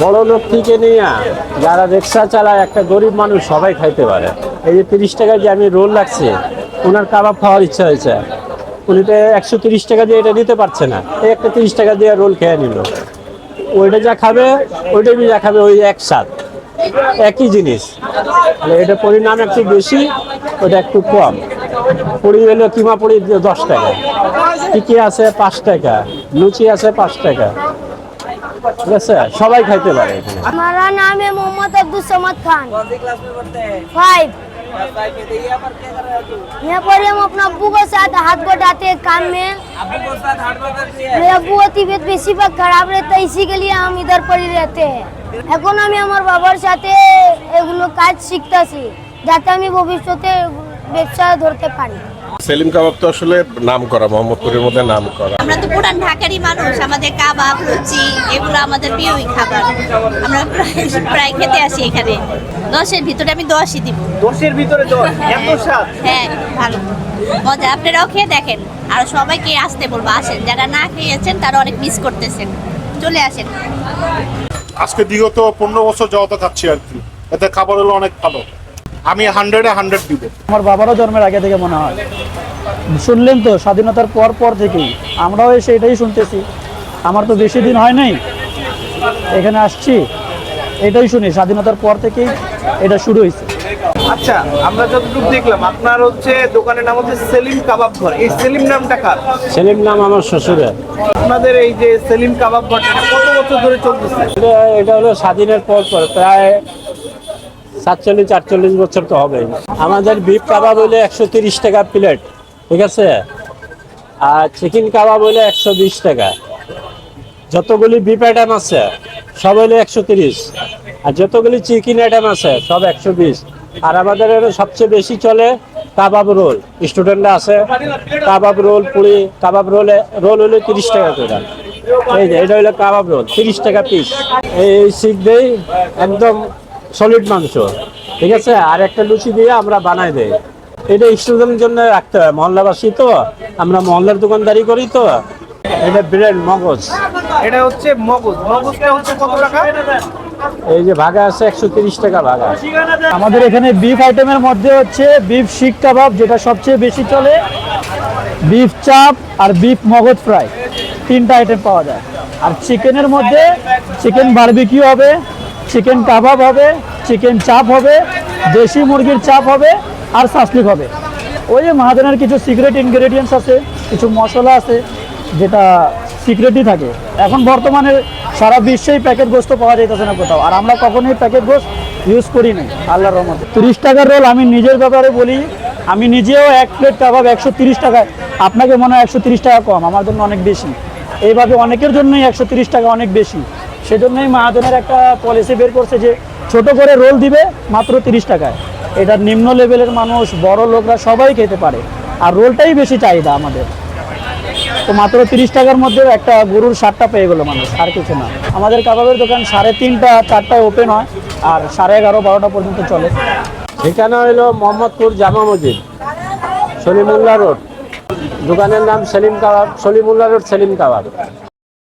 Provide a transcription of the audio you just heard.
বড় লোক থেকে নিয়ে যারা রিক্সা চালায়, একটা গরিব মানুষ সবাই খাইতে পারে। এই যে তিরিশ টাকা যে আমি রোল লাগছে ওনার কাবাব খাওয়ার ইচ্ছা হয়েছে। উনি তো একশো তিরিশ টাকা দিয়ে এটা নিতে পারছে না। এই একটা তিরিশ টাকা দিয়ে রোল খেয়ে নিল। ওইটা যা খাবে, ওইটাই যা খাবে, ওই এক স্বাদ। একই জিনিস। এটা পরিণাম একটু বেশি, ওটা একটু কম। পুরি হলো কিমা পুরি দশ টাকা। টিকি আছে পাঁচ টাকা, লুচি আছে পাঁচ টাকা। ঠিক আছে সবাই খাইতে পারে এখানে हमारा नाम है मोहम्मद अब्दुल समद खान कौन सी क्लास में पढ़ते हैं फाइव फाइव में तो यहाँ पर क्या कर रहे हो तू यहाँ पर हम अपना अब्बू के साथ हाथ बढ़ाते हैं काम में अबू को साथ हार्ड वर्क करती है मेरा अब्बू का तबीयत बेसी पर खराब रहता है इसी के लिए हम इधर पड़े रहते हैं এখন আমি আমার বাবার সাথে এগুলো কাজ শিখতেছি যাতে আমি ভবিষ্যতে ব্যবসা ধরতে পারি সেলিম কাবাব তো আসলে নাম করা মোহাম্মদপুরের মধ্যে নাম করা আমরা তো পুরান ঢাকারই মানুষ আমাদের কাবাব লুচি এগুলো আমাদের প্রিয়ই খাবার। আমরা প্রায় প্রায় খেতে আসি এখানে। দশের ভিতরে আমি দশই দিব। দশের ভিতরে দশ? এত স্বাদ। হ্যাঁ ভালো। মজা আপনারাও খেয়ে দেখেন। আর সবাইকে আসতে বলব আসেন। যারা না খেয়েছেন তারা অনেক মিস করতেছেন। চলে আসেন। আজকে বিগত পনেরো বছর যাওয়াতে খাচ্ছি আর কি। এতে খাবার হলো অনেক ভালো। আমি হান্ড্রেডে হান্ড্রেড দিব। আমার বাবারও জন্মের আগে থেকে মনে হয়। শুনলেন তো স্বাধীনতার পর পর থেকেই। আমরাও এসে এটাই শুনতেছি। আমার তো বেশি দিন হয় নাই। এখানে আসছি এটাই শুনি। স্বাধীনতার পর থেকেই এটা শুরু হয়েছে। আচ্ছা আমরা যতটুকু দেখলাম আপনার হচ্ছে দোকানের নাম হচ্ছে সেলিম কাবাব ঘর। এই সেলিম নামটা কার? সেলিম নাম আমার শ্বশুরের। আপনাদের এই যে সেলিম কাবাব ঘরটা এটা কত বছর ধরে চলতেছে? এটা হলো স্বাধীনের পর পর প্রায় সাতচল্লিশ, আটচল্লিশ বছর তো হবে আমাদের বিফ কাবাব হইলে একশো তিরিশ টাকা প্লেট ঠিক আছে? আর চিকেন কাবাব হইলে একশো বিশ টাকা। যতগুলি বিফ আইটেম আছে, সব হইলে একশো তিরিশ। আর যতগুলি চিকেন আইটেম আছে, সব একশো বিশ। আর আমাদের সবচেয়ে বেশি চলে কাবাব রোল স্টুডেন্টরা আছে কাবাব রোল পুরি কাবাব রোলে রোল হইলে তিরিশ টাকা করে। এই যে, এটা হইল কাবাব রোল তিরিশ টাকা পিস এই শিখ দেই একদম সলিড মাংস ঠিক আছে? আর একটা লুচি দিয়ে আমরা বানাই দেই। এটা স্টুডেন্টের জন্য রাখতে হয় মহল্লাবাসী তো। আমরা মহল্লার দোকানদারি করি তো। এটা ব্রেন মগজ। এটা হচ্ছে মগজ। মগজটা হচ্ছে কত টাকা? এই যে ভাগা আছে একশো তিরিশ টাকা ভাগা। আমাদের এখানে বিফ আইটেমের মধ্যে হচ্ছে বিফ শিক কাবাব যেটা সবচেয়ে বেশি চলে। বিফ চাপ আর বিফ মগজ ফ্রাই তিনটা আইটেম পাওয়া যায়। আর চিকেনের মধ্যে চিকেন বারবিকিউ হবে চিকেন কাবাব হবে, চিকেন চাপ হবে, দেশি মুরগির চাপ হবে আর সাসলিক হবে। ওই যে কিছু সিক্রেট ইনগ্রেডিয়েন্টস আছে, কিছু মশলা আছে, যেটা সিক্রেটই থাকে। এখন বর্তমানে সারা বিশ্বেই প্যাকেট গোস্ত পাওয়া যাইতেছে না কোথাও, আর আমরা কখনোই প্যাকেট গোস্ত ইউজ করি নাই, আল্লাহর রহমতে। তিরিশ টাকার রোল আমি নিজের ব্যাপারে বলি, আমি নিজেও এক প্লেট কাবাব একশো তিরিশ টাকায় আপনাকে মনে হয় একশো তিরিশ টাকা কম, আমার জন্য অনেক বেশি। এইভাবে অনেকের জন্যই একশো তিরিশ টাকা অনেক বেশি। সেজন্যই মাহাজনের একটা পলিসি বের করছে যে ছোট করে রোল দিবে মাত্র তিরিশ টাকায়। এটা নিম্ন লেভেলের মানুষ, বড় লোকরা সবাই খেতে পারে। আর রোলটাই বেশি চাহিদা আমাদের। তো মাত্র তিরিশ টাকার মধ্যে একটা গরুর সারটা পেয়ে গেলো মানুষ, আর কিছু না। আমাদের কাবাবের দোকান সাড়ে তিনটা চারটায় ওপেন হয়, আর সাড়ে এগারো, বারোটা পর্যন্ত চলে। ঠিকানা হইল মোহাম্মদপুর জামা মসজিদ, সলিমুল্লাহ রোড। দোকানের নাম সেলিম কাবাব, সলিমুল্লাহ রোড, সেলিম কাবাব।